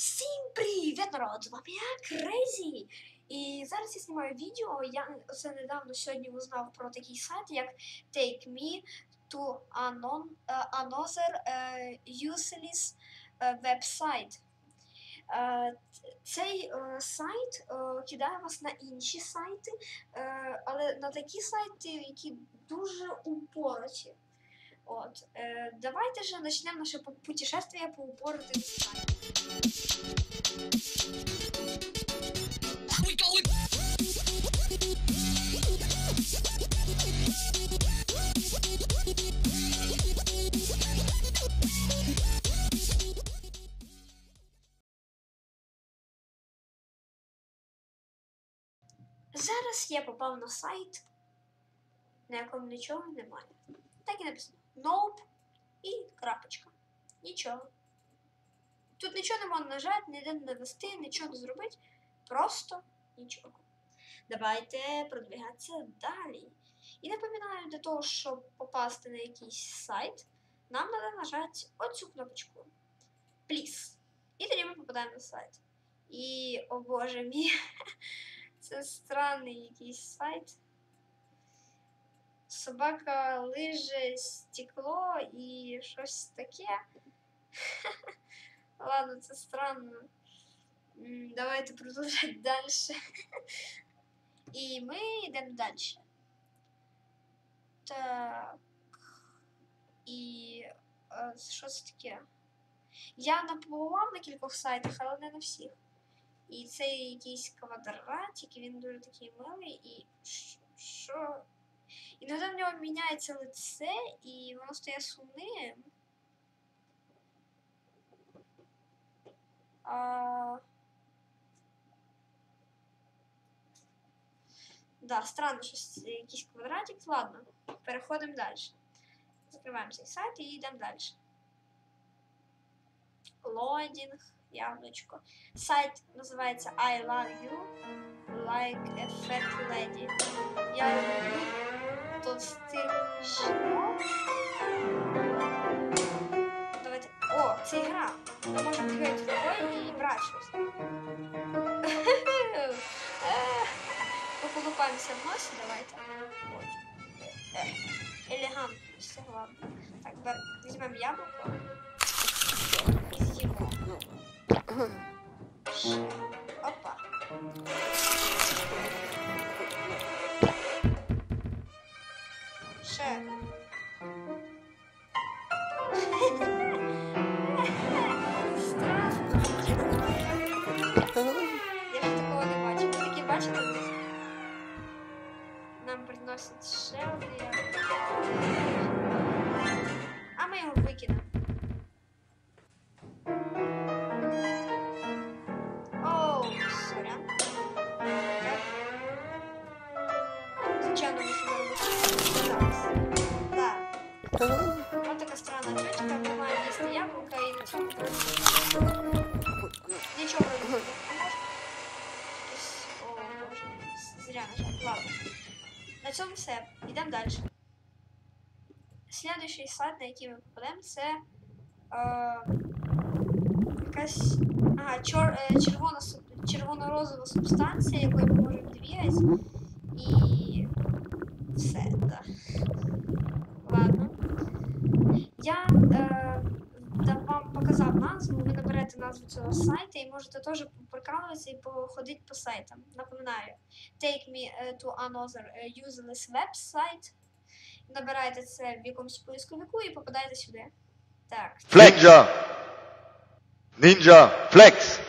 Всім привіт, народ! З вами я Крейзі. І зараз я знімаю відео. Я це недавно сьогодні узнав про такий сайт, як Take Me to Anon, uh, Another uh, Useless uh, Website. Uh, цей uh, сайт uh, кидає вас на інші сайти, uh, але на такі сайти, які дуже упороті. От, е, давайте же начнем наше пу- путешествие по упоротым сайтам. Зараз я попав на сайт, на якому нічого немає. Так і написано. Nope і крапочка. Нічого. Тут нічого не можна нажати, ніде не навести, нічого не зробити. Просто нічого. Давайте продвигатися далі. І напоминаю, для того, щоб попасти на якийсь сайт, нам треба нажати оцю кнопочку. Please. І тоді ми попадаємо на сайт. І, о боже мій, це странний якийсь сайт. Собака лиже стекло і щось таке. Ладно, це странно. М, Давайте продовжувати далі. І ми йдемо далі. Так. І е, що це таке? Я напробував на кількох сайтах, але не на всіх. І це якийсь квадратик, і він дуже такий милий, і щ- що. Іноді в нього міняється лице, і воно стає сумним. А... Да, странно, щось якийсь квадратик. Ладно, переходимо далі. Закриваємо цей сайт і йдемо далі. Лодінг, яблучко. Сайт називається I love you like a fat lady. Я люблю товстих жінок. Давайте. О, це гра. Ми можемо бігати рукою і брати щось. Е, Поколупаємося в носі, давайте. От. Е, Елегантно, все главное. Так, бер... візьмемо яблуко. І з'їмо. Ще. Опа. Ще. Я ще такого не бачу. Ви десь? Нам приносять ще одне. А ми його Йдемо далі. Слідуючий сайт, на який ми попадемо, це е, якась ага, чор, е, червона, червоно-розова субстанція, якою ми можемо двигати. І все, да. Ладно. Я е, да, вам показав назву, ви наберете назву цього сайту і можете теж прикалуватися і походити по сайтам. Напоминаю, take me е, to another е, useless website. Набираєте це в якомусь поисковику і попадаєте сюди. Так, Ninja. Ninja. Flex.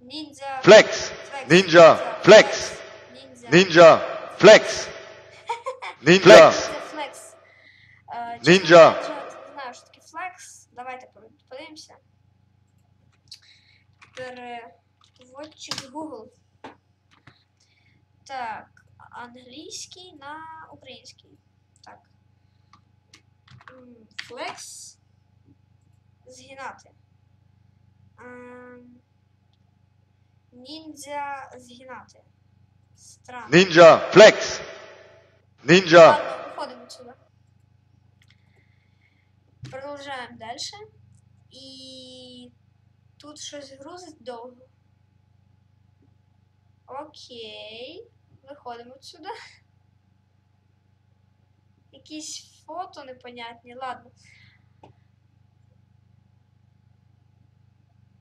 ніндзя. Flex. Flex. Ninja. Flex. Ніндзя. Ninja. Flex. Ninja. Флекс. Е, Ninja. чесно кажучи, Не знаю, що таке флекс. Давайте по- подивимося. Переводчик Google. Так, англійський на український. Так. Флекс. Згинати. Ем, Ніндзя згинати. Странно. Flex. Ninja. Ладно, виходимо отсюда. Продовжаємо далі. І Тут щось грузить довго. Окей. Виходимо сюди. Якісь фото непонятні, ладно.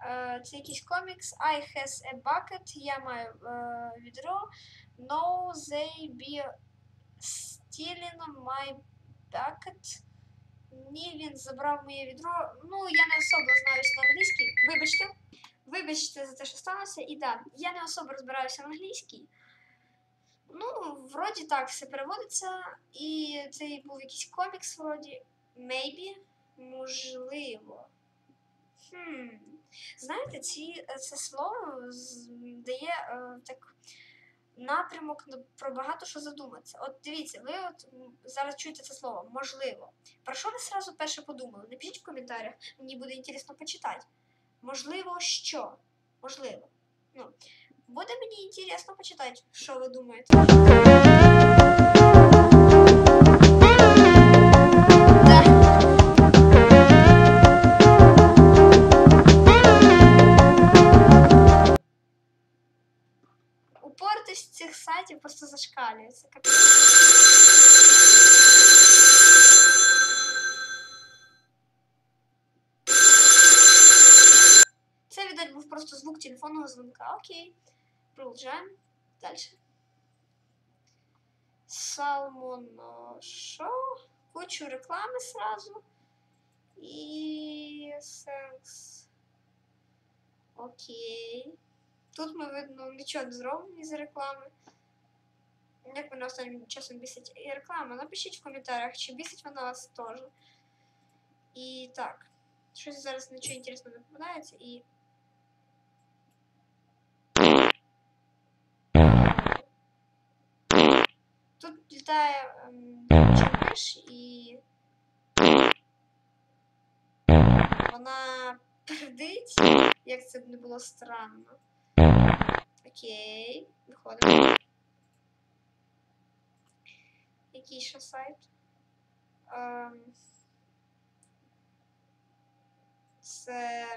Е, Це якийсь комікс. I has a bucket. Я маю е, відро. No, they be stealing my bucket. Ні, він забрав моє відро. Ну, я не особо знаюся на англійській. Вибачте. Вибачте за те, що сталося. І так, я не особо розбираюся в англійській. Ну, вроді так все переводиться. І це був якийсь комікс, вроді. Maybe. Можливо. Хм. Знаєте, ці, це слово дає е, так напрямок про багато що задуматися. От дивіться, ви от зараз чуєте це слово, можливо. Про що ви сразу перше подумали? Напишіть в коментарях, мені буде інтересно почитати. Можливо, що? Можливо. Ну, буде мені інтересно почитати, що ви думаєте. Це, видать, був просто звук телефонного дзвонка. Окей. Продовжаємо. Далі. Салмон що? Кучу реклами сразу. І секс. Окей. Тут ми, видно, нічого не зробимо із реклами. Як вона останнім часом бісить і реклама? Напишіть в коментарях, чи бісить вона вас теж. І так. Щось зараз нічого інтересного не попадається і. Тут літає ем, і. Вона пердить, як це б не було странно. Окей, виходимо. Який ще сайт? Ем, це.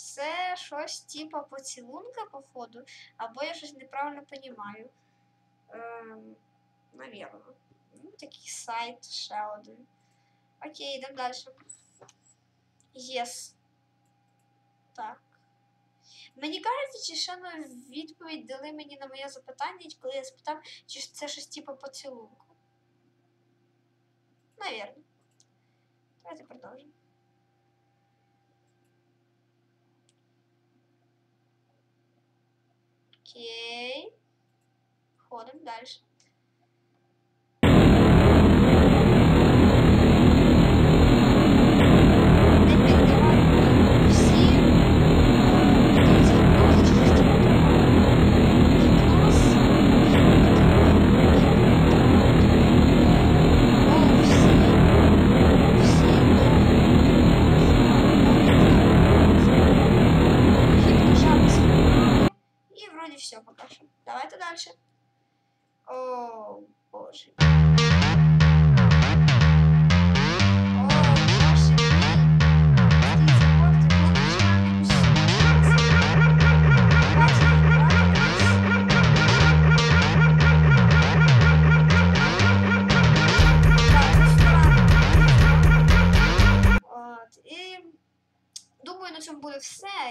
Це щось типа поцілунка, походу, або я щось неправильно понімаю. Ем, навірно. Ну, такий сайт ще один. Окей, йдемо далі. Yes. Так. Мені кажеться, чи ще на відповідь дали мені на моє запитання, коли я спитав, чи це щось типу поцілунку. Навірно. Давайте продовжимо. Окей. Ходим далі. І вроді все пока что. Давайте дальше. О, боже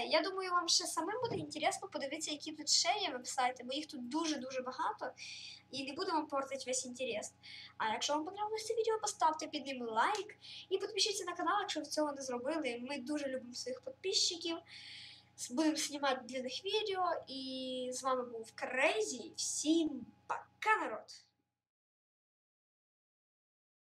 Я думаю, вам ще самим буде інтересно подивитися, які тут ще є вебсайти, бо їх тут дуже-дуже багато. І не буду вам портити весь інтерес. А якщо вам подобалося це відео, поставте під ним лайк і підпишіться на канал, якщо ви цього не зробили. Ми дуже любимо своїх підписчиків. Будемо знімати для них відео. І з вами був Крейзі. Всім пока, народ!